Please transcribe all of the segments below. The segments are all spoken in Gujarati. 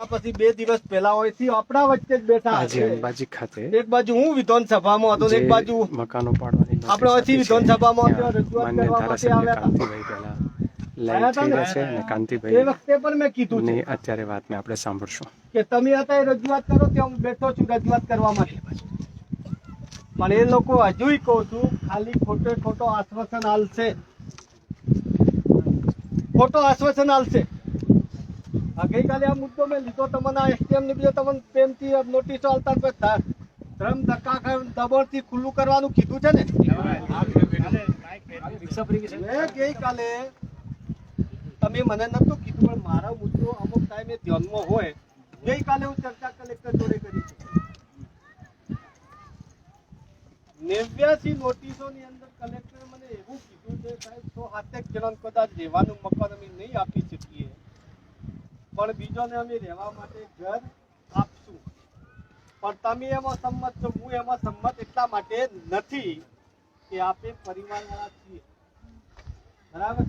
પછી બે દિવસ પહેલા હોયથી આપણા વચ્ચે જ બેઠા આજે અંબાજી ખાતે. એક બાજુ હું વિધાનસભામાં હતો એક બાજુ મકાનો પાડવાની આપણે અહીંથી વિધાનસભામાં ત્યાં રજૂઆત કરવા માટે આવ્યા હતા. કાંતિભાઈ પહેલા લાઈવ આવ્યા થઈ રહ્યા છે અને એ વખતે પણ મેં કીધું છે. અત્યારે વાત મેં આપણે સાંભળશું. કે તમે હતા એ રજૂઆત કરો કે હું બેઠો છું રજૂઆત કરવા માટે? પણ એ લોકો હજુય કહું છું ખાલી ખોટે ખોટો આશ્વાસન હાલશે ખોટો આશ્વાસન આલશે. આ ગઈકાલે આ મુદ્દો મેં લીધો, તમને આ એસટીએમ ને બીજો તમને પ્રેમથી નોટિસો આવતા ધર્મ ધક્કા ખાઈને ખુલ્લું કરવાનું કીધું છે ને? ગઈકાલે, તમે મને નતું કીધું, પણ મારો મુદ્દો અમુક ટાઈમે ધ્યાનમાં હોય. ગઈકાલે હું ચર્ચા કલેક્ટર જોડે કરી છે નેવ્યાસી નોટિસોની અંદર કલેક્ટર મને એવું કીધું છે સાહેબ સો હાથે જણાને કદાચ રહેવાનું મકાન અમે નહીં આપી શકીએ. પણ બીજોને અમે રહેવા માટે ઘર આપશું. પણ તમે એમાં સંમત છો, હું એમાં સંમત એટલા માટે નથી કે આપે પરિવારવાળા છીએ. બરાબર?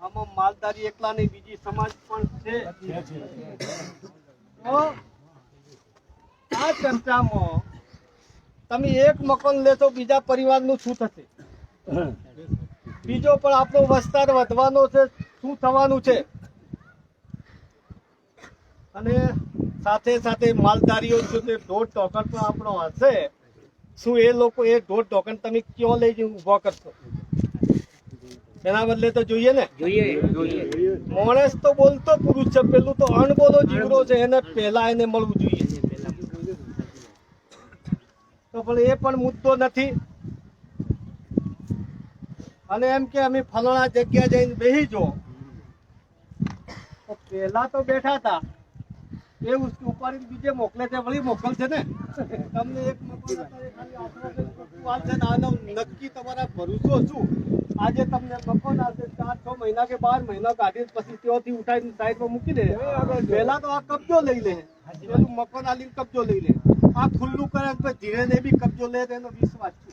આમાં માલધારી એકલા નહીં, બીજી સમાજ પણ છે. તો આ ચર્ચામાં તમે એક મકાન લેશો, બીજા પરિવારનું શું થશે? બીજો પણ આપણો વસ્તાર વધવાનો છે, શું થવાનું છે? અને સાથે સાથે માલધારીઓ તે દોઢ ટોકન પણ આપણો હશે શું એ લોકો એ દોઢ ટોકન તમે ક્યો લઈ જઈને ઊભો કરશો? એના બદલે તો જોઈએ ને? માણસ તો બોલતો પુરુષ છે. પેલું તો અણબોલો જીવડો છે. એને પહેલા એને મળવું જોઈએ. તો પણ એ પણ મુદ્દો નથી. અને એમ કે અમે ફલાણા જગ્યા જઈને બેસી જો. પહેલા તો બેઠા હતા. એ ઉપાડીને બીજે મોકલે છે વળી મોકલશે ને. તમને એક નક્કી તમારા ભરોસો શું? આજે તમને બપોર આવશે ચાર છ મહિના કે બાર મહિના કાઢી પછી ત્યાંથી ઉઠાવીને સાઈડમાં મૂકી દે. પહેલા તો આ કબજો લઈ લે. પેલું મકાન આલીને કબજો લઈ લે. આ ખુલ્લું કરે તો ધીરે ને બી કબજો લે તો એનો વિશ્વાસ છે.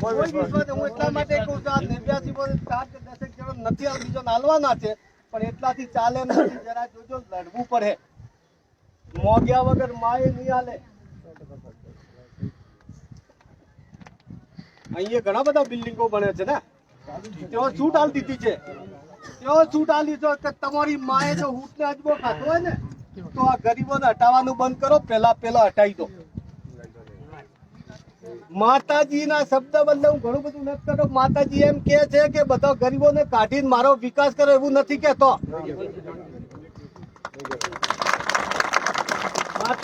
કોઈ વિશ્વાસ હું એટલા માટે કહું છું આ નેવ્યાસી વર્ષ ચાર કે દસેક જણો નથી બીજો નાલવાના છે પણ એટલાથી ચાલે નથી જરા જોજો લડવું પડે. મોગ્યા વગર માએ નહીં હાલે. અહીંયા ઘણા બધા બિલ્ડિંગો બને છે ને? તેઓ છૂટ હાલ દીધી છે. તેઓ છૂટ હાલી કે તમારી માએ જો ઊંટને અજબો ખાતો હોય ને, તો આ ગરીબોને હટાવવાનું બંધ કરો પેલા પેલા હટાવી દો. માતાજીના શબ્દ બદલે હું ઘણું બધું નથી કરતો. માતાજી એમ કે છે કે બધા ગરીબોને કાઢીને મારો વિકાસ કરો એવું નથી કેતો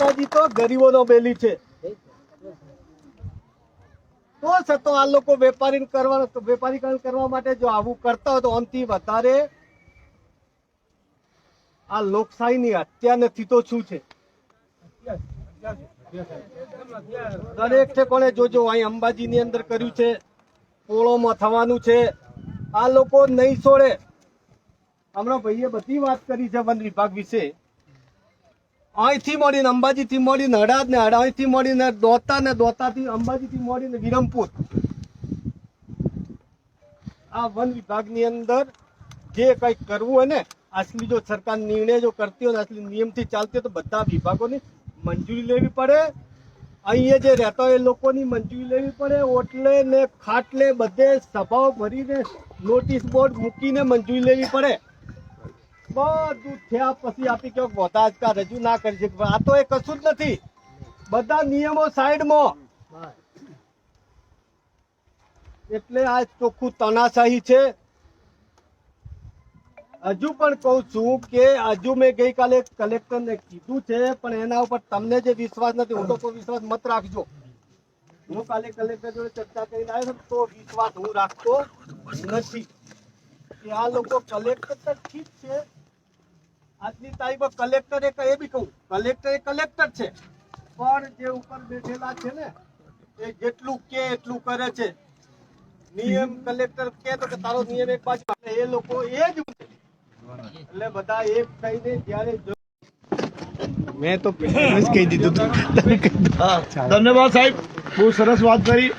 માતાજી તો ગરીબોનો બેલી છે. તો છતાં આ લોકો વેપારી કરવા વેપારીકરણ કરવા માટે જો આવું કરતા હોય તો આનથી વધારે આ લોકશાહીની હત્યા નથી તો શું છે? દરેક ઠેકોણે જોજો અહીં અંબાજીની અંદર કર્યું છે, પોળોમાં થવાનું છે. આ લોકો નહીં છોડે. હમણાં ભાઈએ બધી વાત કરી છે વન વિભાગ વિશે. અહીંથી મળીને અંબાજીથી મળીને હડાદ ને હડા અહીંથી મળીને દોતા ને દોતાથી અંબાજીથી મળીને વિરમપુર. આ વન વિભાગની અંદર જે કંઈક કરવું હોય ને આસલી જો સરકાર નિર્ણય જો કરતી હોય ને આસલી નિયમથી ચાલતી હોય તો બધા વિભાગોની મંજૂરી લેવી પડે. અહીંયા જે રહેતા હોય એ લોકોની મંજૂરી લેવી પડે. ઓટલે ને ખાટલે બધે સભાઓ ભરીને નોટિસ બોર્ડ મૂકીને મંજૂરી લેવી પડે. બધું થયા પછી આપી ક્યાંક વધાજકા રજૂ ના કરી શકે. આ તો એ કશું જ નથી. બધા નિયમો સાઈડમાં. એટલે આ ચોખ્ખું તનાશાહી છે. હજુ પણ કહું છું કે હજુ મેં ગઈકાલે કલેક્ટરને કીધું છે પણ એના ઉપર તમને જે વિશ્વાસ નથી હું તો કોઈ વિશ્વાસ મત રાખજો. હું કાલે કલેક્ટર જોડે ચર્ચા કરીને આવ્યો છું, તો વિશ્વાસ હું રાખતો નથી. કે આ લોકો કલેક્ટર તો ઠીક છે આજની તારીખમાં કલેક્ટર એક એ બી કહું કલેક્ટર એ કલેક્ટર છે. પણ જે ઉપર બેઠેલા છે ને એ જેટલું કે એટલું કરે છે. નિયમ કલેક્ટર કે તો કે તારો નિયમ એક બાજુ એ લોકો એ જ એટલે બધા એક થઈને જ્યારે મેં તો પહેલા જ કહી દીધું તમે ધન્યવાદ સાહેબ. બહુ સરસ વાત કરી.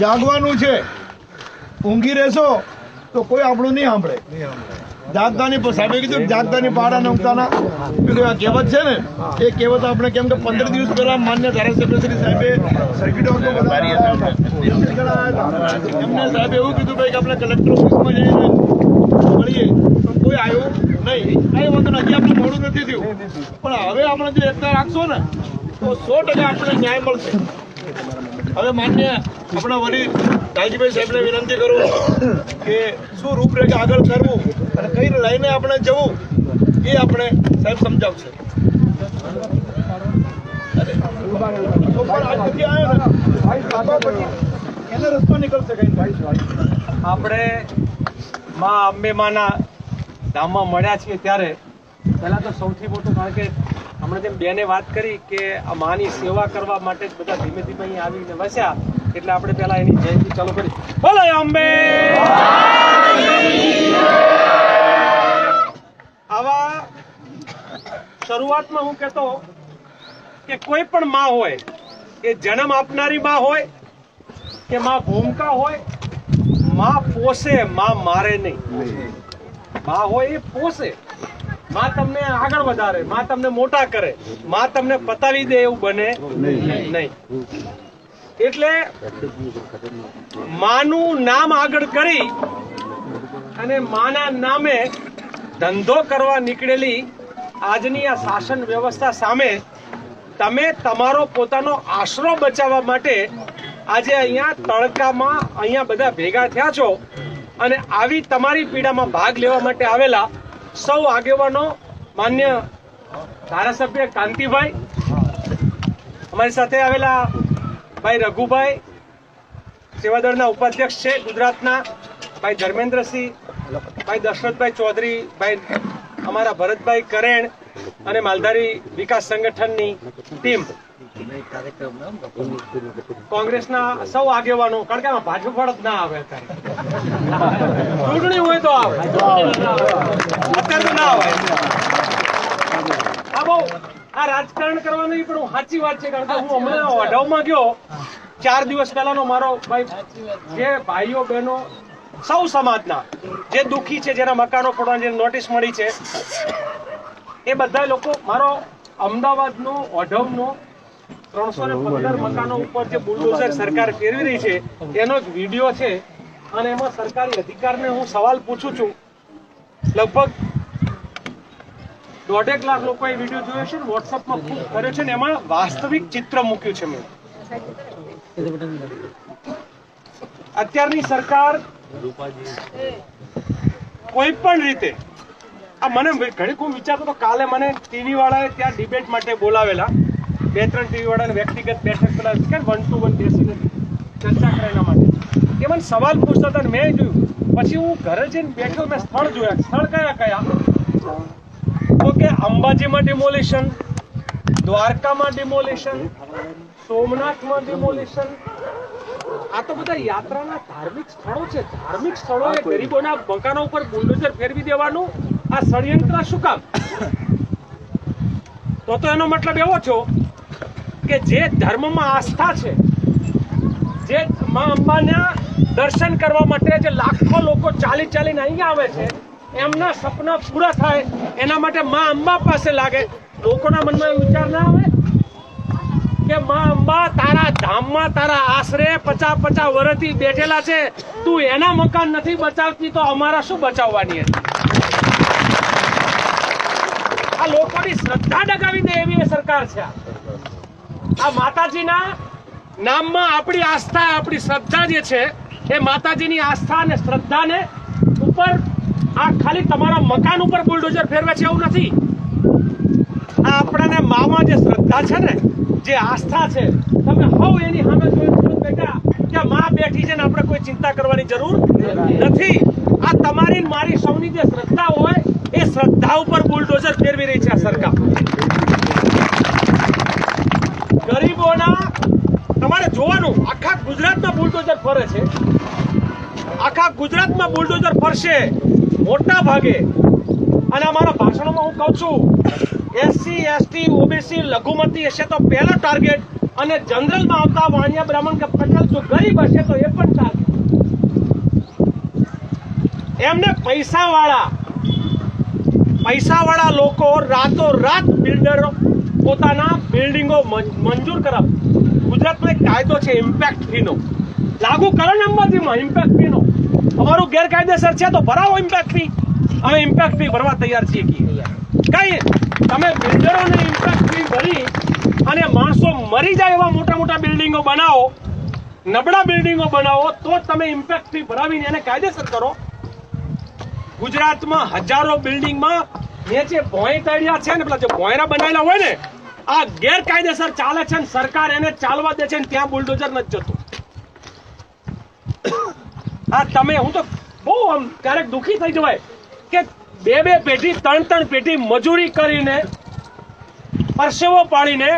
જાગવાનું છે. ઊંઘી રહેશો તો કોઈ આપણું નહીં સાંભળે. જાગદાની સાહેબે કીધું જાગદાની પાડા નમતાના કીધું આ કહેવત છે ને એ કહેવત આપણે કેમ કે પંદર દિવસ પહેલા માન્ય ધારાસભ્ય શ્રી સાહેબે સર્કિટ એમને. સાહેબ એવું કીધું ભાઈ કે આપણે કલેક્ટર ઓફિસમાં જઈને મળીએ. કોઈ આવ્યું નહીં. કઈ વાંધો નથી આપણે મોડું નથી થયું. પણ હવે આપણે જો એકતા રાખશો ને તો સો ટકા આપણે ન્યાય મળશે. હવે માન્ય આપણા વડી રાજીભાઈ સાહેબને વિનંતી કરું કે શું રૂપરેખા આગળ કરવું અને કઈ લઈને આપણે જવું, એ આપણે સાહેબ સમજાવશે. આપણે માં અંબે માના ધામમાં મળ્યા છીએ ત્યારે. પહેલા તો સૌથી મોટું, કારણ કે હમણાં જેમ બેને વાત કરી કે આ માની સેવા કરવા માટે જ બધા ધીમે ધીમે અહીં આવીને વસ્યા, એટલે આપણે પહેલા એની જયંતિ ચાલુ કરી. ભલે અંબે! આવા શરૂઆતમાં હું કહેતો કે કોઈ પણ માં હોય, એ જન્મ આપનારી માં હોય, કે માં ભૂમિકા હોય, માં પોષે, માં મારે નહીં. માં હોય એ પોષે. માં તમને આગળ વધારે, માં તમને મોટા કરે. માં તમને પતાવી દે એવું બને નહીં. એટલે માનું નામ આગળ કરી અને માના નામે ધંધો કરવા નીકળેલી આજની આ શાસન વ્યવસ્થા સામે તમે તમારો પોતાનો આશરો બચાવવા માટે આજે અહીંયા તડકામાં અહીંયા બધા ભેગા થયા છો અને આવી તમારી પીડામાં ભાગ લેવા માટે આવેલા સૌ આગેવાનો માન્ય ધારાસભ્ય કાંતિભાઈ, અમારી સાથે આવેલા ભાઈ રઘુભાઈ, સેવાદળના ઉપાધ્યક્ષ છે ગુજરાતના, ભાઈ ધર્મેન્દ્રસિંહ ભાઈ દશરથભાઈ ચૌધરી, ભાઈ અમારા ભરતભાઈ કરેણ અને માલધારી વિકાસ સંગઠનની ટીમ. કોંગ્રેસના સૌ આગેવાનો, કારણ કે આમાં ભાજપ વાળા જ ના આવે ચૂંટણી હોય તો આવે. અત્યારે ના આવે. આ બહુ, આ રાજકારણ કરવાનું પણ સાચી વાત છે, કારણ કે હું હમણાં ઓઢવમાં ગયો. ચાર દિવસ પહેલાનો મારો ભાઈ, જે ભાઈઓ બહેનો સૌ સમાજના જે દુઃખી છે, જેના મકાનો પડવાની નોટિસ મળી છે, એ બધા લોકો મારો અમદાવાદનો, ઓઢવનો ત્રણસો ને પંદર મકાનો ઉપર જે બુલડોઝર સરકાર ફેરવી રહી છે, એનો જ વીડિયો છે. અને એમાં સરકારી અધિકારને હું સવાલ પૂછું છું. લગભગ દોઢેક લાખ લોકોએ વીડિયો જોયો છે ને વોટ્સઅપમાં ખૂબ કર્યો છે ને, એમાં વાસ્તવિક ચિત્ર મૂક્યું છે મેં. અત્યારની સરકાર કોઈ પણ રીતે. આ મને ઘણી હું વિચારતો તો કાલે મને ટીવી વાળાએ ત્યાં ડિબેટ માટે બોલાવેલા. બે ત્રણ ટીવી વાળાને વ્યક્તિગત બેઠક બોલાવી કે વન ટુ વન બેસીને ચર્ચા કરે એના માટે. એ મને સવાલ પૂછતા હતા મેં જોયું. પછી હું ઘરે જઈને બેઠો, મેં સ્થળ જોયા. સ્થળ કયા કયા? તો કે અંબાજીમાં ડિમોલિશન દ્વારકામાં ડિમોલિશન સોમનાથમાં ડિમોલિશન આ તો બધા યાત્રાના ધાર્મિક સ્થળો છે. ધાર્મિક સ્થળોએ ગરીબોના મકાનો ઉપર બુલડોઝર ફેરવી દેવાનું. આ ષડયંત્ર શું કામ? તો તો એનો મતલબ એવો છો કે જે ધર્મમાં આસ્થા છે જે મા અંબાના દર્શન કરવા માટે જે લાખો લોકો ચાલી ચાલીને અહીંયા આવે છે એમના સપના પૂરા થાય એના માટે મા અંબા પાસે લાગે. લોકોના મનમાં વિચાર ના આવે કે માં અંબા, તારા ધામમાં તારા આશરે પચાસ પચાસ વર્ષથી બેઠેલા છે. તું એના મકાન નથી બચાવતી તો અમારા શું બચાવવાની હતી? આ લોકોની શ્રદ્ધા ડગાવી દે એવી સરકાર છે. આ માતાજીના નામમાં આપણી આસ્થા, આપણી શ્રદ્ધા જે છે, એ માતાજીની આસ્થા અને શ્રદ્ધાને ઉપર, આ ખાલી તમારા મકાન ઉપર બુલડોઝર ફેરવે છે એવું નથી. આ આપણાને મામાં જે શ્રદ્ધા છે ને, જે આસ્થા છે તમે હવ એની સામે બોલો બેટા કે માં બેઠી છે ને આપણે કોઈ ચિંતા કરવાની જરૂર નથી. આ તમારી મારી સૌની જે શ્રદ્ધા હોય, એ શ્રદ્ધા ઉપર બુલડોઝર ફેરવી રહી છે આ સરકાર. ગરીબોના, તમારે જોવાનું, આખા ગુજરાતમાં બુલડોઝર ફરે છે. આખા ગુજરાતમાં બુલડોઝર ફરશે, મોટા ભાગે. અને અમારા ભાષણોમાં હું કહું છું એસસી, એસટી, ઓબીસી, લઘુમતી હશે તો પહેલો ટાર્ગેટ અને જનરલમાં આવતા વાણિયા બ્રાહ્મણ કે પટેલ જો ગરીબ હશે તો એ પણ ટાર્ગેટ એમને પૈસા વાળા પૈસાવાળા લોકો રાતો રાત બિલ્ડરો પોતાના બિલ્ડિંગો મંજૂર કરાવ. ગુજરાતમાં એક કાયદો છે ઇમ્પેક્ટ ફીનો લાગુ કરો ને અંબાજીમાં ઇમ્પેક્ટ ફીનો અમારું ગેરકાયદેસર છે તો ભરાવો ઇમ્પેક્ટ ફી અમે ઇમ્પેક્ટ ફી ભરવા તૈયાર છીએ. કઈ? તમે બિલ્ડરોને ઇમ્પેક્ટ ફી ભરી અને માણસો મરી જાય એવા મોટા મોટા બિલ્ડિંગો બનાવો, નબળા બિલ્ડિંગો બનાવો, તો તમે ઇમ્પેક્ટ ફી ભરાવીને એને કાયદેસર કરો. ગુજરાતમાં હજારો બિલ્ડિંગમાં જે ભોંય તળિયા છે ને, પેલા જે ભોંયરા બનાવેલા હોય ને, આ ગેરકાયદેસર ચાલે છે ને, સરકાર એને ચાલવા દે છે ને, ત્યાં બુલડોઝર નથી જતું. આ તમે, હું તો બહુ આમ ક્યારેક દુઃખી થઈ જવાય કે બે બે પેઢી, ત્રણ ત્રણ પેઢી મજૂરી કરીને, પરસેવો પાડીને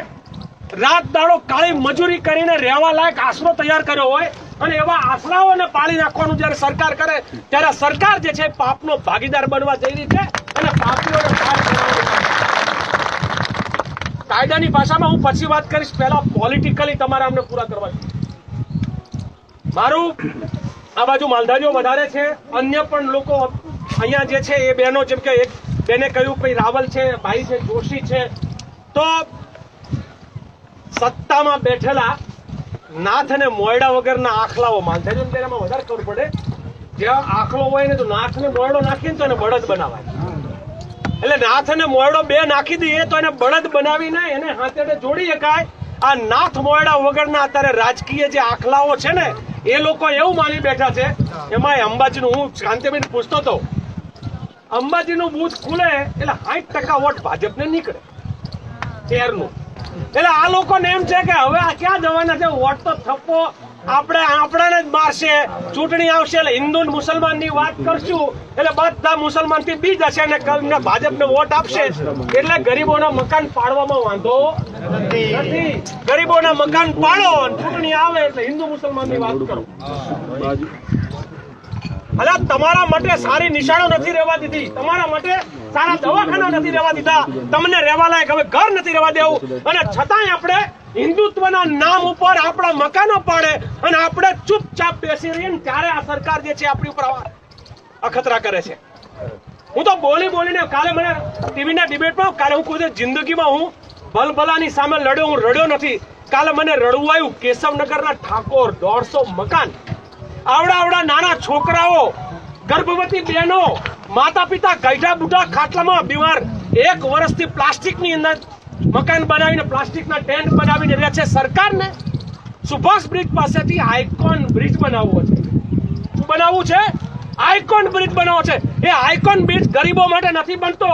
રાત દાડો કાળી મજૂરી કરીને રહેવા લાયક આશરો તૈયાર કર્યો હોય અને એવા આશરાઓને પાળી નાખવાનું જ્યારે સરકાર કરે, ત્યારે સરકાર જે છે પાપનો ભાગીદાર બનવા જઈ રહી છે અને પાપીઓને. કાયદાની ભાષામાં હું પછી વાત કરીશ, પહેલા પોલિટિકલી તમારે અમને પૂરા કરવા મારું આ બાજુ માલધારીઓ વધારે છે, અન્ય પણ લોકો અહીંયા જે છે એ બહેનો જેમ કે એક બેને કહ્યું ભાઈ રાવલ છે, ભાઈ છે, જોશી છે. તો સત્તામાં બેઠેલા નાથ અને મોયડા વગરના આખલાઓ માલધારીઓ તેનામાં વધારે ખબર પડે. જ્યાં આખલો હોય ને તો નાથ ને મોયડો નાખીને તો એને બળદ બનાવાય. એટલે નાથ અને મોયડો બે નાખી દઈએ તો એને બળદ બનાવીને એને હાથેડે જોડી શકાય. આ નાથ મોયડા વગરના અત્યારે રાજકીય જે આખલાઓ છે ને, એ લોકો એવું માની બેઠા છે. એમાં અંબાજીનું હું શાંતિબેન પૂછતો હતો. અંબાજીનું બૂથ ખુલે એટલે સાઠ ટકા વોટ ભાજપને નીકળે. તેરનું એટલે આ લોકોને એમ છે કે હવે આ ક્યાં જવાના છે? વોટ તો થપ્પો આપણે આપણાને જ મારશે. ચૂંટણી આવશે એટલે હિન્દુ મુસલમાનની મુસલમાન વાત કરશું. એટલે બધા મુસલમાનથી બી જશે અને ભાજપને વોટ આપશે. એટલે ગરીબોના મકાન પાડવામાં વાંધો નથી. ગરીબોના મકાન પાડો ચૂંટણી આવે એટલે હિન્દુ મુસલમાનની વાત કરો. અલા તમારા માટે સારી નિશાળો નથી રહેવા દીધી. તમારા માટે સારા દવાખાના નથી રહેવા દીધા. તમને રહેવા લાયક હવે ઘર નથી રહેવા દેવું. અને છતાંય આપણે હિન્દુત્વના નામ ઉપર આપણા મકાનો પાડે અને આપણે ચૂપચાપ બેસી રહીએ ત્યારે આ સરકાર જે છે આપણી ઉપર અખતરા કરે છે. હું તો બોલી બોલીને કાલે મને ટીવીના ડિબેટમાં, કાલે હું કોઈ જિંદગીમાં હું ભલભલાની સામે લડ્યો, હું રડ્યો નથી. કાલે મને રડવું આવ્યું. કેશવનગરના ઠાકોર, દોઢસો મકાન. આવડા આવડા નાના છોકરાઓ, ગર્ભવતી બહેનો માતા પિતા ગઈઢા બુઢા ખાટલામાં બીમાર. એક વર્ષથી પ્લાસ્ટિકની અંદર મકાન બનાવીને પ્લાસ્ટિકના ટેન્ટ બનાવીને રહ્યા છે સરકારને. સુભાષ બ્રિજ પાસેથી આઇકોન બ્રિજ બનાવવો છે. શું બનાવવું છે? આઇકોન બ્રિજ બનાવવો છે. એ આઇકોન બ્રિજ ગરીબો માટે નથી બનતો.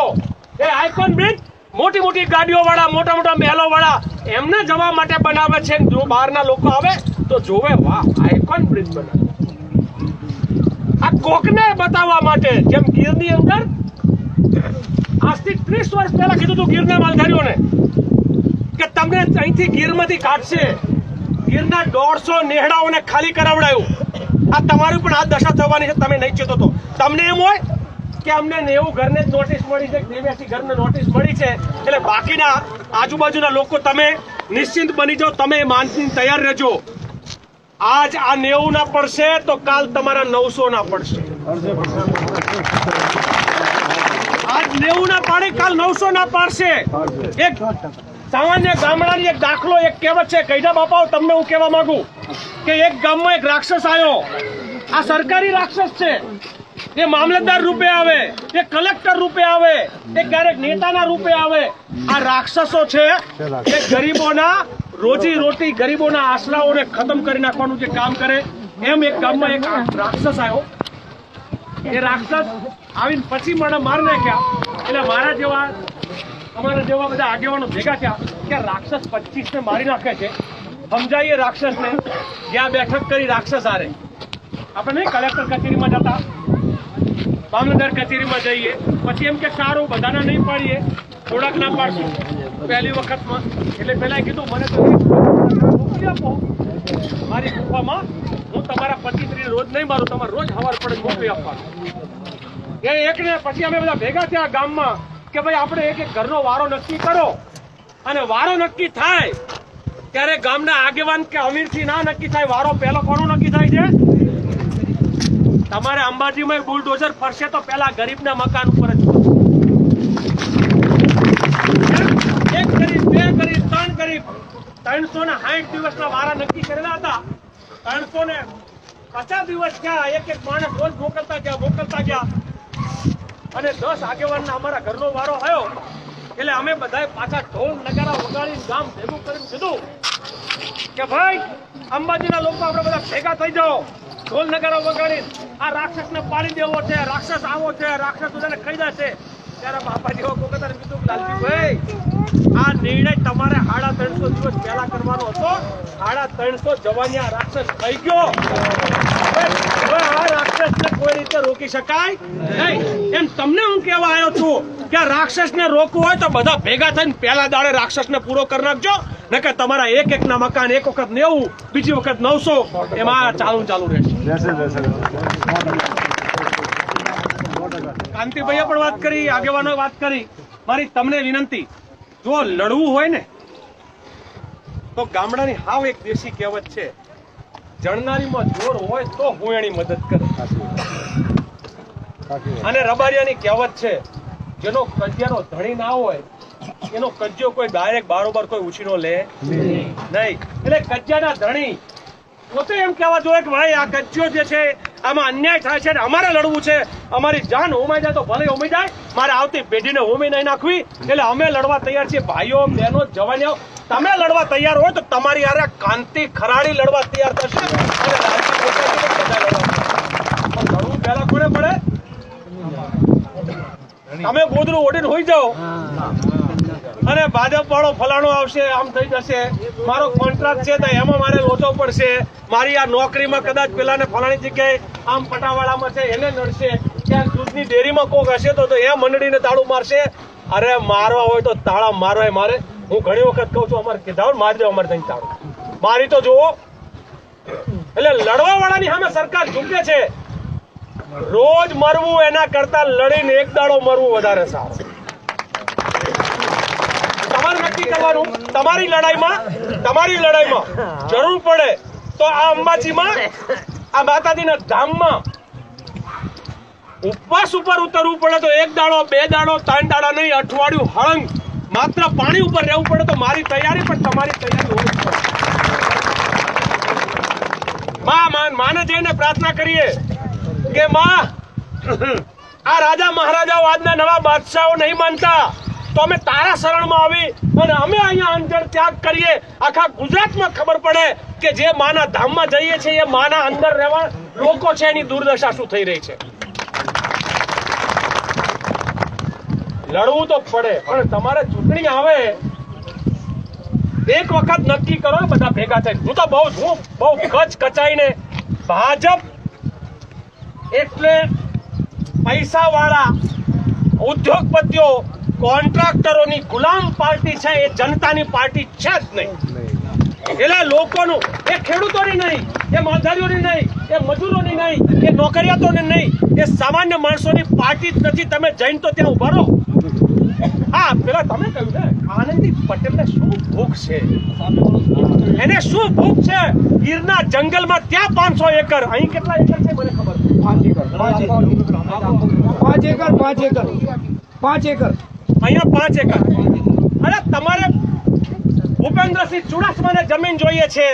એ આઇકોન બ્રિજ મોટી મોટી ગાડીઓ વાળા મોટા મોટા મહેલો વાળા એમને જવા માટે બનાવે છે. જો બહારના લોકો આવે તો જોવે, વાહ, આઇકોન બ્રિજ બનાવે. કોકને બતાવવા માટે? જેમ ગીરની અંદર? આજથી ત્રીસ વર્ષ પહેલા કીધું હતું ગીરના માલધારીઓને કે તમને અહીંથી ગીરમાંથી કાઢશે. ગીરના દોઢસો નેહડાઓને ખાલી કરાવડાયું. આ તમારી પણ આ દશા થવાની છે, તમે નહીં ચેતો તો. તમને એમ હોય કે અમને નેવું ઘરને જ નોટિસ મળી છે, નેવ્યાસી ઘરને નોટિસ મળી છે, એટલે બાકીના આજુબાજુના લોકો તમે નિશ્ચિંત બની જાઓ, તમે એ તૈયાર રહેજો. આજ આ નેવું ના પડશે તો કાલ તમારા નવસો ના પડશે. આજ નેવું ના પાડે કાલ નવસો ના પાડશે. એક સામાન્ય ગામડાની એક દાખલો એક કહેવત છે કૈડા બાપાઓ, તમને હું કહેવા માંગુ કે એક ગામમાં એક રાક્ષસ આવ્યો. આ સરકારી રાક્ષસ છે. એ મામલતદાર રૂપે આવે, એ કલેક્ટર રૂપે આવે, એ ક્યારેક નેતાના રૂપે આવે. આ રાક્ષસો છે, એ ગરીબોના રોજી રોટી ગરીબોના આશરાઓને ખતમ કરી નાખવાનું જે કામ કરે, એમ એક ગામમાં એક રાક્ષસ આવ્યો. એ રાક્ષસ આવીને પછી મને મારી નાખ્યા. એટલે મારા જેવા, અમારા જેવા બધા આગેવાનો ભેગા થયા કે રાક્ષસ પચીસ ને મારી નાખે છે. સમજાઈએ રાક્ષસને, જ્યાં બેઠક કરી રાક્ષસ હારે. આપણે નહીં, કલેક્ટર કચેરીમાં જતા. મામલતદાર કચેરીમાં જઈએ. પછી એમ કે સારું, બધાના નહીં પાડીએ. થોડાક ના પાડશું. પહેલી વખતમાં. એટલે પહેલાં કીધું, મને તો આપો. મારી ગુફામાં હું તમારા પતિ રોજ નહીં મારું, તમારે રોજ હવાર પડે મોકલી આપવાનું. એ એકને પછી અમે બધા ભેગા થયા ગામમાં કે ભાઈ આપણે એક એક ઘરનો વારો નક્કી કરો. અને વારો નક્કી થાય ત્યારે ગામના આગેવાન કે અમીરથી ના નક્કી થાય, વારો પહેલો કોનો નક્કી થાય છે. તમારે અંબાજીમાં બુલડોઝર ફરશે તો પહેલા ગરીબના મકાન ઉપર જ એક ગરીબ, બે ગરીબ, ત્રણ ગરીબ. ત્રણસો સાઠ દિવસના વારા નક્કી કરેલા હતા. ત્રણસો ને દિવસ ગયા એક એક માણસ રોજ મોકલતા ગયા મોકલતા ગયા. અને દસ આગેવાનના અમારા ઘરનો વારો આવ્યો. એટલે અમે બધાએ પાછા ઢોલ, નગારા વગાડીને ગામ ભેગું કરીને કીધું કે ભાઈ, અંબાજીના લોકો આપણે બધા ભેગા થઈ જાઓ. ઢોલ નગારા વગાડી આ રાક્ષસને પાડી દેવો છે, રાક્ષસ આવો છે, રાક્ષસ બધાને ખાઈ જશે ત્યારે બાપાજી કોકતાને કીધું, લાલજીભાઈ, આ નિર્ણય તમારે સાડા ત્રણસો દિવસ પહેલા કરવાનો હતો. સાડા ત્રણસો જવાની આ રાક્ષસ થઈ ગયો. આ કોઈ રીતે રોકી શકાય નહીં. એમ તમને હું કહેવા આવ્યો છું કે રાક્ષસને રોકવું હોય તો બધા ભેગા થઈને પહેલા દાડે રાક્ષસને પૂરો કરી નાખજો. નકર તમારા એક એક ના મકાન એક વખત નેવું બીજી વખત નવસો એમાં ચાલુ ચાલુ રહેશે. કાંતિભાઈએ પણ વાત કરી આગેવાનો વાત કરી. મારી તમને વિનંતી જો લડવું હોય ને તો ગામડાની હાવ એક દેશી કહેવત છે જણનારીમાં જોર હોય તો હું એની મદદ કરે. અને રબારિયાની કહેવત છે જેનો કજિયાનો ધણી ના હોય એનો કજ્જો કોઈ ડાયરેક્ટ બારોબાર કોઈ ઉછીનો લે નહીં. એટલે કજ્જાના ધણી, પોતે એમ કહેવા જોઈએ કે ભાઈ, આ કજ્જો જે છે, આમાં અન્યાય થાય છે અમારે લડવું છે. અમારી જાન હોમાઈ જાય તો ભલે હોમી જાય. મારે આવતી પેઢીને હોમી નહીં નાખવી. એટલે અમે લડવા તૈયાર છીએ. ભાઈઓ, બહેનો, જવાનીઓ, તમે લડવા તૈયાર હોય તો તમારી આરે કાંતિ ખરાડી લડવા તૈયાર થશે. લડવા પહેલા કોને પડે? તમે ગોદરું ઓડીને હોઈ જાઓ. અને ભાજપ વાળો ફલાણો આવશે, આમ થઈ જશે. મારો કોન્ટ્રાક્ટ છે તો એમાં મારે લોચો પડશે. મારી આ નોકરીમાં કદાચ પેલાને ફલાણી જગ્યાએ આમ પટાવાળામાં છે, એને નડશે. ત્યાં દૂધની ડેરીમાં કોક હશે તો એ મંડળીને તાળું મારશે. અરે મારવા હોય તો તાળા મારવાય મારે. હું ઘણી વખત કહું છું, અમારે કીધા મારી દે અમારે થઈને તાળું. મારી તો જુઓ. એટલે લડવા વાળાની સામે સરકાર ઝૂકે છે. રોજ મરવું એના કરતા લડીને એક દાડો મરવું વધારે સારું. તમારે નક્કી કરવાનું. તમારી લડાઈમાં તમારી લડાઈમાં જરૂર પડે તો આ અંબાજીમાં, આ માતાજીના ધામમાં ઉપવાસ ઉપર ઉતરવું પડે તો એક દાડો, બે દાડો, ત્રણ દાડા નહીં, અઠવાડિયું હળંગ. માત્ર પાણી ઉપર રહેવું પડે તો મારી તૈયારી, પણ તમારી તૈયારી હોવી માં, માને જઈને પ્રાર્થના કરીએ કે માં, આ રાજા મહારાજાઓ આજના નવા બાદશાહો નહીં માનતા. તો અમે તારા શરણમાં આવી અને અમે અહીંયા અંજળ ત્યાગ કરીએ. આખા ગુજરાતમાં ખબર પડે કે જે માના ધામમાં જઈએ છીએ, એ માના અંદર રહેવા લોકો છે, એની દુર્દશા શું થઈ રહી છે. લડવું તો પડે, પણ તમારે ચૂંટણી આવે, એક વખત નક્કી કરો બધા ભેગા થાય હું તો બહુ હું બહુ કચ કચાઈને ભાજપ એટલે પૈસા વાળા ઉદ્યોગપતિઓ કોન્ટ્રાક્ટરોની ગુલામ પાર્ટી છે, એ જનતાની પાર્ટી છે જ નહીં. એટલે લોકોનું, એ ખેડૂતોની નહીં, એ માલધારીઓની નહીં, એ મજૂરોની નહીં, એ નોકરિયાતોની નહીં, એ સામાન્ય માણસોની પાર્ટી જ નથી. તમે જઈને તો ત્યાં ઊભા રહો. હા, પેલા તમે કહ્યું ને આનંદી પટેલને શું ભૂખ છે? એને શું ભૂખ છે? ગીરના જંગલમાં ત્યાં પાંચસો એકર, અહીં કેટલા એકર છે મને ખબર? નથી. પાંચ એકર પાંચ એકર. પાંચ એકર. અહીંયા પાંચ એકર. અરે તમારે ભૂપેન્દ્રસિંહ ચુડાસમાને જમીન જોઈએ છે,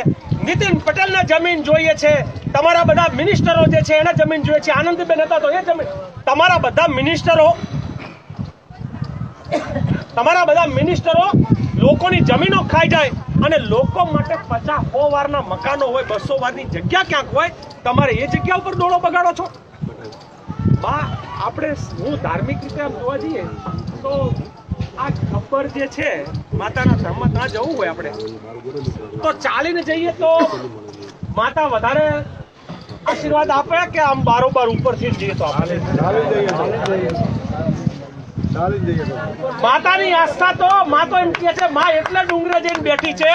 નીતિન પટેલને જમીન જોઈએ છે, તમારા બધા મિનિસ્ટરો જે છે એને જમીન જોઈએ છે. આનંદીબેન હતા તો એ જમીન તમારા બધા મિનિસ્ટરો તમારા બધા મિનિસ્ટરો લોકોની જમીનો ખાઈ જાય અને લોકો માટે પચાસ સો વારના મકાનો હોય, બસો વારની જગ્યા ક્યાંક હોય, તમારે એ જગ્યા ઉપર દોડો બગાડો છો. બા આપણે હું ધાર્મિક રીતે આમ જોવા જઈએ તો આ ગબ્બર જે છે માતાના ધામમાં ત્યાં જવું હોય આપણે. તો ચાલીને જઈએ તો માતા વધારે આશીર્વાદ આપે કે આમ બારોબાર ઉપરથી જઈએ તો આપણે? માતાની આસ્થા તો મા તો એમ કહે છે મા એટલે ડુંગરે જઈને બેઠી છે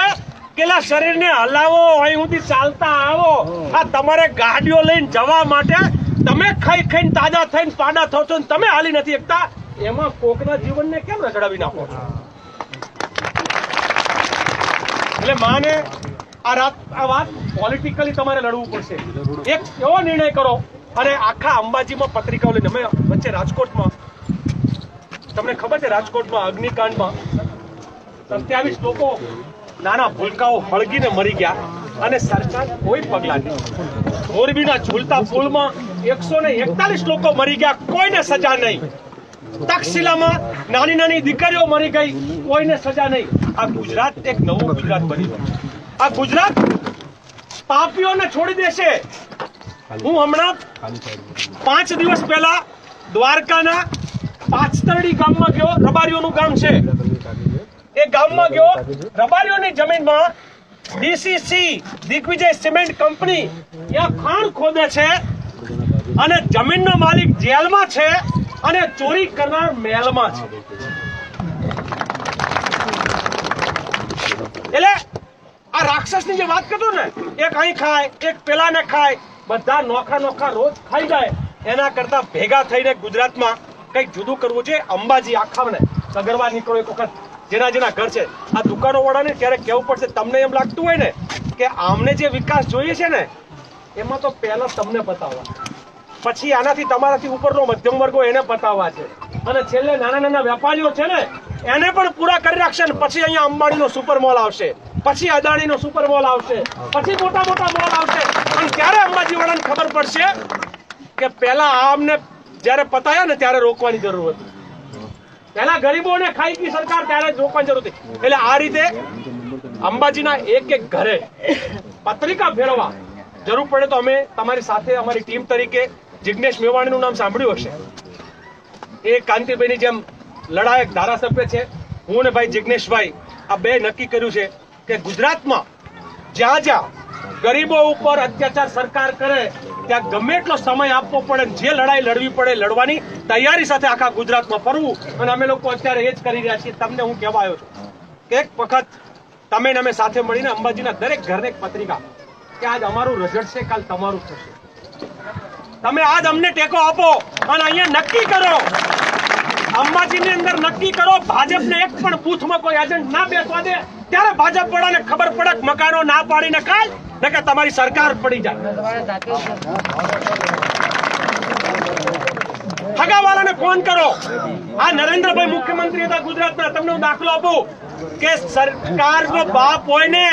કેલા શરીરને હલાવો અહીં સુધી ચાલતા આવો. આ તમારે ગાડીઓ લઈને જવા માટે તમે ખાઈ ખાઈને તાજા થઈને પાડા થો છો તમે હાલી નથી એકતા એમાં કોકના જીવનને કેમ રગડાવી નાખો છો? એટલે માને આ રાત આ વાત પોલિટિકલી તમારે લડવું પડશે. એક એવો નિર્ણય કરો અને આખા અંબાજીમાં પત્રિકાઓ લઈને અમે વચ્ચે રાજકોટમાં તમને ખબર છે રાજકોટમાં અગ્નિકાંડમાં સત્યાવીસ લોકો નાના ભૂલકાઓ હળગીને મરી ગયા. અને સરકાર કોઈ પગલા નહીં. મોરબીના ઝૂલતા પુલમાં એકસો ને એકતાલીસ લોકો મરી ગયા, કોઈને સજા નહીં. તક્ષશિલામાં નાની નાની દીકરીઓ મરી ગઈ, કોઈને સજા નહીં. આ ગુજરાત એક નવું ગુજરાત બની ગયું. આ ગુજરાત પાપીઓને છોડી દેશે. હું હમણાં પાંચ દિવસ પહેલા દ્વારકાના પાછતરડી ગામમાં ગયો, રબારીઓનું ગામ છે. એ ગામમાં ગયો, રબારીઓની જમીનમાં ડીસીસી દિગ્વિજય સિમેન્ટ કંપની ત્યાં ખાણ ખોદે છે અને જમીનનો માલિક જેલમાં છે અને ચોરી કરનાર મહેલમાં છે. એટલે આ રાક્ષસની જે વાત કરતો ને, એક અહીં ખાય, એક પેલાને ખાય, બધા નોખા નોખા રોજ ખાઈ જાય. એના કરતા ભેગા થઈને ગુજરાતમાં કંઈક જુદું કરવું છે અંબાજી આખાને સગરવા નીકળો એક વખત. જેના જેના ઘર છે. આ દુકાનો વાળાને ત્યારે કેવું પડશે, તમને એમ લાગતું હોય ને કે આમને જે વિકાસ જોઈએ છે ને, એમાં તો પહેલા તમને બતાવવા પછી આનાથી તમારાથી ઉપરનો મધ્યમ વર્ગો એને બતાવવા છે. અને છેલ્લે નાના નાના વેપારીઓ છે ને, એને પણ પૂરા કરી રાખશે ને પછી અહીંયા અંબાણીનો સુપર મોલ આવશે. પછી અદાણીનો સુપર મોલ આવશે. પછી મોટા મોટા મોલ આવશે. અને ત્યારે અંબાજી વાળાને ખબર પડશે કે પહેલા આમને જ્યારે પતાયા ને ત્યારે રોકવાની જરૂર હતી. પહેલા ગરીબોને ખાઈ ગઈ સરકાર ત્યારે જ રોકવાની જરૂર હતી. એટલે આ રીતે અંબાજીના એક એક ઘરે પત્રિકા ફેરવવા જરૂર પડે તો અમે તમારી સાથે અમારી ટીમ તરીકે જિજ્ઞેશ મેવાણીનું નામ સાંભળ્યું હશે. એ કાંતિભાઈની જેમ લડાયક ધારાસભ્ય છે. હું ને ભાઈ જિજ્ઞેશભાઈ આ બે નક્કી કર્યું છે કે ગુજરાતમાં જ્યાં જ્યાં ગરીબો ઉપર અત્યાચાર સરકાર કરે, ત્યાં ગમે એટલો સમય આપવો પડે જે લડાઈ લડવી પડે લડવાની તૈયારી સાથે આખા ગુજરાતમાં ફરવું. અને અમે લોકો અત્યારે એ જ કરી રહ્યા છીએ. તમને હું કહેવા આવ્યો છું કે એક વખત તમે અમે સાથે મળીને અંબાજીના દરેક ઘરને એક પત્રિકા કે આજ અમારું રિઝલ્ટ છે કાલ તમારું થશે. તમે આજ અમને ટેકો આપો અને અહીંયા નક્કી કરો. અંબાજીની અંદર નક્કી કરો, ભાજપને એક પણ બૂથમાં કોઈ એજન્ટ ના બેસવા દે. ત્યારે ભાજપ વાળાને ખબર પડે મકાનો ના પાડીને ખાય ને કે તમારી સરકાર પડી જાય. હગાવાલાને ફોન કરો. આ નરેન્દ્રભાઈ મુખ્યમંત્રી હતા ગુજરાતના. તમને હું દાખલો આપું કે સરકારનો બાપ હોય ને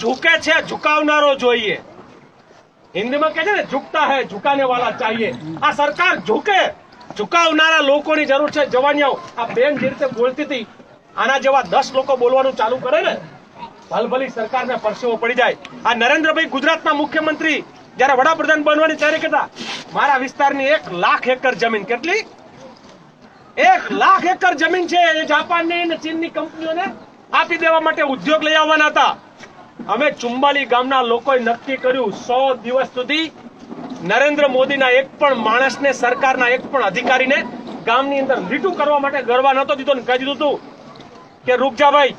ઝૂકે છે, ઝુકાવનારો જોઈએ. હિન્દીમાં કહે છે ને, ઝુકતા હે, ઝુકાને વાલા ચાહીએ. આ સરકાર ઝુકે. ઝુકાવનારા લોકોની જરૂર છે. જવાનીઓ આ બેન જે રીતે બોલતી હતી, આના જેવા દસ લોકો બોલવાનું ચાલુ કરે ને ભલભલી સરકારને પરસેવો પડી જાય. આ નરેન્દ્રભાઈ ગુજરાતના મુખ્યમંત્રી, જ્યારે વડાપ્રધાન બનવાની તૈયારી કરતા મારા વિસ્તારની એક લાખ એકર જમીન કેટલી? એક લાખ એકર જમીન છે એ જાપાનની અને ચીનની કંપનીઓને આપી દેવા માટે ઉદ્યોગ લઈ આવવાના હતા. અમે ચુંબાલી ગામના લોકોએ નક્કી કર્યું, સો દિવસ સુધી નરેન્દ્ર મોદીના એક પણ માણસને, સરકારના એક પણ અધિકારીને ગામની અંદર લીટું કરવા માટે ગરવા નતો દીધો ને કહી દીધું હતું કે રૂપજાભાઈ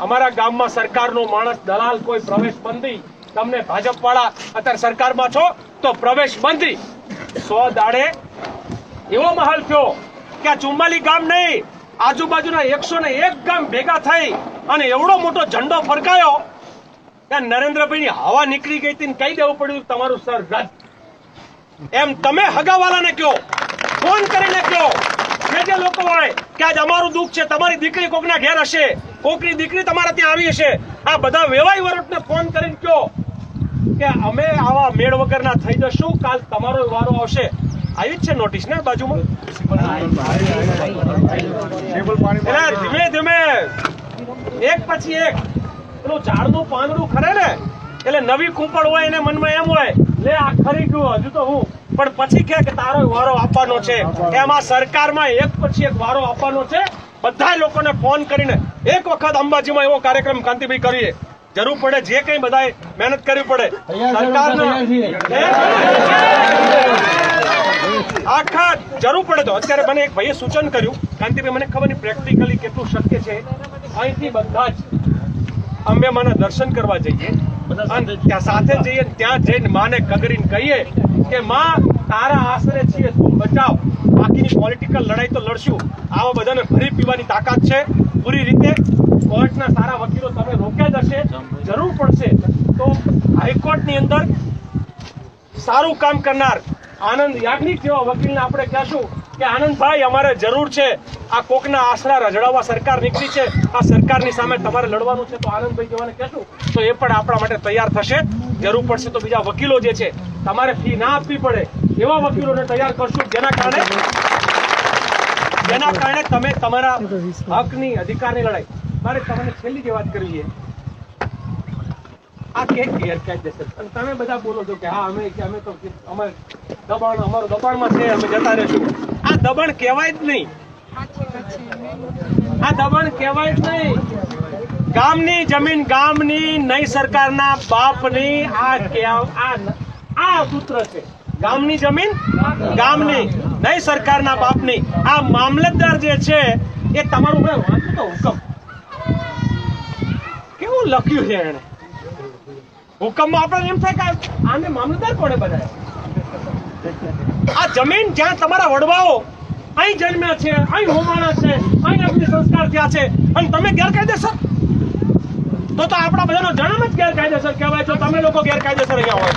અમારા ગામમાં સરકારનો માણસ દલાલ કોઈ પ્રવેશ બંધી, તમને ભાજપ વાળા અત્યારે સરકારમાં છો, તો પ્રવેશ બંધી. સો દાડે એવો માહોલ થયો કે આ ચુમ્માલી ગામ નહીં, આજુબાજુના એકસો ને એક ગામ ભેગા થઈ અને એવડો મોટો ઝંડો ફરકાયો કે નરેન્દ્રભાઈની હવા નીકળી ગઈ હતી કહી દેવું પડ્યું, તમારું સર રદ. એમ તમે હગાવાલાને કહો, ફોન કરીને કહો જે લોકો હોય કે આજ અમારું દુઃખ છે, તમારી દીકરી કોકના ઘેર હશે, કોકની દીકરી તમારા ત્યાં આવી હશે. આ બધા વેવાઈ વરોટને ફોન કરીને કહો કે અમે આવા મેળ વગરના થઈ જશું, કાલ તમારો વારો આવશે. આવી જ છે નોટિસ ને બાજુમાં? એટલે ધીમે ધીમે, એક પછી એક. પેલું ઝાડનું પાંદડું ખરે ને? એટલે નવી કૂંપળ હોય એને મનમાં એમ હોય, લે, આ ખરી ગયું, હજુ તો હું પણ પછી કે તારો વારો આપવાનો છે? એમાં સરકારમાં એક પછી એક વારો આપવાનો છે. બધા લોકોને ફોન કરીને એક વખત અંબાજીમાં એવો કાર્યક્રમ કાંતિભાઈ કરીએ. જરૂર પડે જે કંઈ બધાએ મહેનત કરવી પડે. સરકાર આખા જરૂર પડે તો. અત્યારે મને એક ભાઈએ સૂચન કર્યું. કાંતિભાઈ મને ખબર નહીં પ્રેક્ટિકલી કેટલું શક્ય છે. અહીંથી બધા જ અંબે માના દર્શન કરવા જઈએ. અને ત્યાં સાથે જઈએ ને ત્યાં જઈને માને કગરીને કહીએ કે માં તારા આશરે છીએ તું બચાવ. બાકીની પોલિટિકલ લડાઈ તો લડશું. આવા બધાને ફરી પીવાની તાકાત છે. પૂરી રીતે કોર્ટના સારા વકીલો તમે રોક્યા જ હશે. જરૂર પડશે. તો હાઈકોર્ટની અંદર સારું કામ કરનાર આનંદ યાજ્ઞિક જેવા વકીલને આપણે કહેશું કે આનંદભાઈ, અમારે જરૂર છે આ કોકના આશરા રજડાવવા, સરકાર નીકળી છે, આ સરકારની સામે તમારે લડવાનું છે, તો આનંદભાઈ જવાને કહેશું, તો એ પણ આપણા માટે તૈયાર થશે. જરૂર પડશે તો બીજા વકીલો જે છે, તમારે ફી ના આપવી પડે, એવા વકીલોને તૈયાર કરશું. જેના કારણે જેના કારણે તમે તમારા હકની અધિકારની લડાઈ. મારે તમને છેલ્લી જે વાત કરવી છે, આ કે ગેરકાયદેસર. અને તમે બધા બોલો છો કે હા, અમે અમે તો અમે દબાણ, અમારું દબાણમાં છે, અમે જતા રહેશું. દબાણ કહેવાય જ નહીં. આ દબાણ કહેવાય જ નહીં. ગામની જમીન ગામની, નહીં સરકારના બાપની, આ આ સૂત્ર છે. ગામની જમીન ગામની, નહીં સરકારના બાપની. આ મામલતદાર જે છે, એ તમારું મેં વાંચો હુકમ. કેવું લખ્યું છે એને હુકમમાં આપણે એમ થાય કે આને મામલતદાર કોણે બનાવ્યા? આ જમીન જ્યાં તમારા વડવાઓ અહીં જન્મ્યા છે, અહીં હોમાણા છે, અહીં અગ્નિ સંસ્કાર થયા છે. અને તમે ગેરકાયદેસર? તો તો આપણા બધાનો જન્મ જ ગેરકાયદેસર કહેવાય છે, તમે લોકો ગેરકાયદેસર અહીંયા હોય.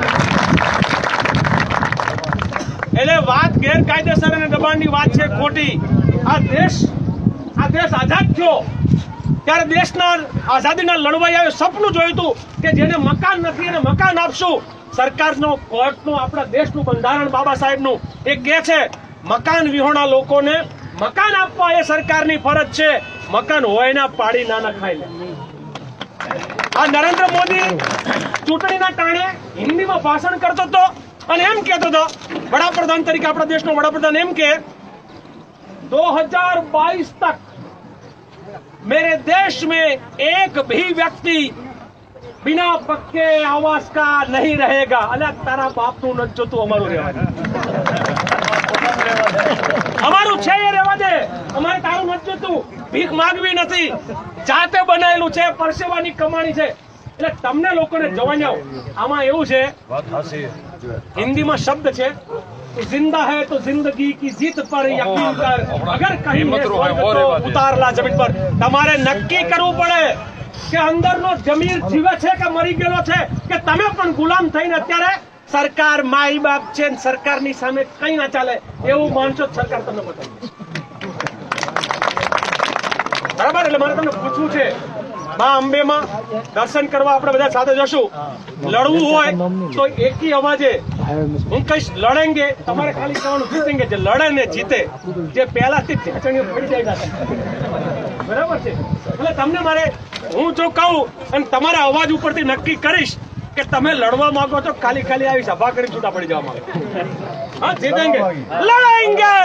એટલે વાત ગેરકાયદેસર અને દબાણની વાત છે ખોટી. આ દેશ આ દેશ આઝાદ થયો. ત્યારે દેશના આઝાદીના લડવાઈઓએ સપનું જોયું હતું કે જેને મકાન નથી એને મકાન આપશું. સરકારનો, કોર્ટનું, આપણા દેશનું બંધારણ બાબા સાહેબનું. એ કહે છે મકાન વિહોણા લોકોને મકાન આપવા એ સરકારની ફરજ છે મકાન હોય ના પાડી ના ના ખાઈ લે આ નરેન્દ્ર મોદી ચૂંટણીના ટાણે હિન્દીમાં ભાષણ કરતો હતો અને એમ કહેતો હતો વડાપ્રધાન તરીકે આપણા દેશનો વડાપ્રધાન એમ કે 2022 તક मेरे देश में एक भी व्यक्ति बिना पक्के आवास का नहीं रहेगा અલ્યા તારા બાપનું નથી જોતું અમારું રહેવા દે અમારું છે એ રહેવા દે અમારે તારું નથી જોતું ભીખ માંગવી નથી જાતે બનાવેલું છે પરસેવાની કમાણી છે એટલે તમને લોકોને જોવા જાઓ આમાં એવું છે હિન્દીમાં શબ્દ છે तो जिंदा है तो जिंदगी की जीत पर यकीन कर अगर कहीं है स्वर्ग तो उतार ला जमीन पर તમારે નક્કી કરવું પડે કે અંદરનો જમીર જીવે છે કે મરી ગયેલો છે કે તમે પણ ગુલામ થઈને અત્યારે સરકાર માય બાપ છે સરકારની સામે કઈ ના ચાલે, એવું માનશો સરકાર તમને બતાવી બરાબર? એટલે મારે તમને પૂછવું છે, માં અંબેમાં દર્શન કરવા આપણે બધા સાથે જશું. લડવું હોય તો એકી અવાજે. હું કહીશ, લડેંગે. તમારે ખાલી કહેવાનું જીતેંગે જે લડે ને જીતે. જે પહેલાથી ઢેચણીઓ પડી જાય બરાબર છે? એટલે તમને મારે, હું જો કહું અને તમારા અવાજ ઉપરથી નક્કી કરીશ કે તમે લડવા માંગો તો ખાલી ખાલી આવી સભા કરી છૂટા પડી જવા માંગો. હા, જીતેંગે? લડેંગે?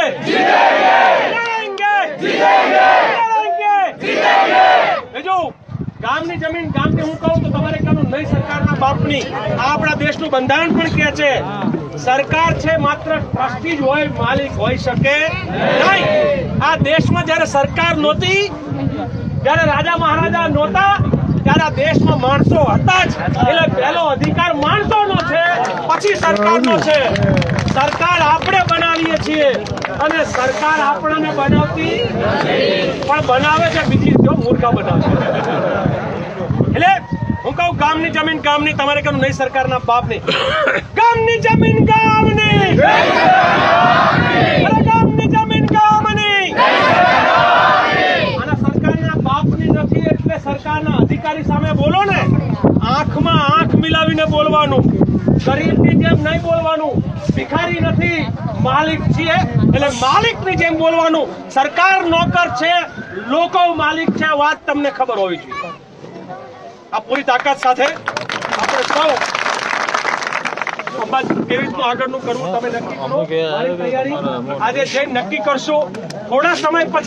બીજું, ગામની જમીન ગામની હું કહું તો તમારે કહેવાનું નહીં, સરકારના બાપની. આ આપણા દેશનું બંધારણ પણ કહે છે, સરકાર છે માત્ર ટ્રસ્ટી જ હોય, માલિક હોઈ શકે નહીં. આ દેશમાં જ્યારે સરકાર નહોતી, જ્યારે રાજા મહારાજા નહોતા ત્યારે દેશમાં માણસો હતા જ, એટલે પહેલો અધિકાર માણસોનો છે, પછી સરકારનો છે. સરકાર આપણે બનાવીએ છીએ અને સરકાર આપણને બનાવતી પણ બનાવે છે, બીજી રીતે મૂર્ખા બનાવે એટલે હું કહું, ગામની જમીન ગામની, તમારે કહ્યું નહીં, સરકારના બાપની. ગામની જમીન ગામની અરે ગામની જમીન ગામની અને સરકારના બાપની નથી એટલે સરકારના અધિકારી સામે બોલો ને આંખમાં આંખ મિલાવીને બોલવાનું. ગરીબની જેમ નહીં બોલવાનું. ભિખારી નથી. માલિક છીએ. એટલે માલિકની જેમ બોલવાનું. સરકાર નોકર છે. લોકો માલિક છે. વાત તમને ખબર હોવી જોઈએ. આ પૂરી તાકાત સાથે આપણે સૌ કેવી રીતનું આગળનું કરવું તમે નક્કી કરો. આજે જે નક્કી કરશો થોડા સમય પછી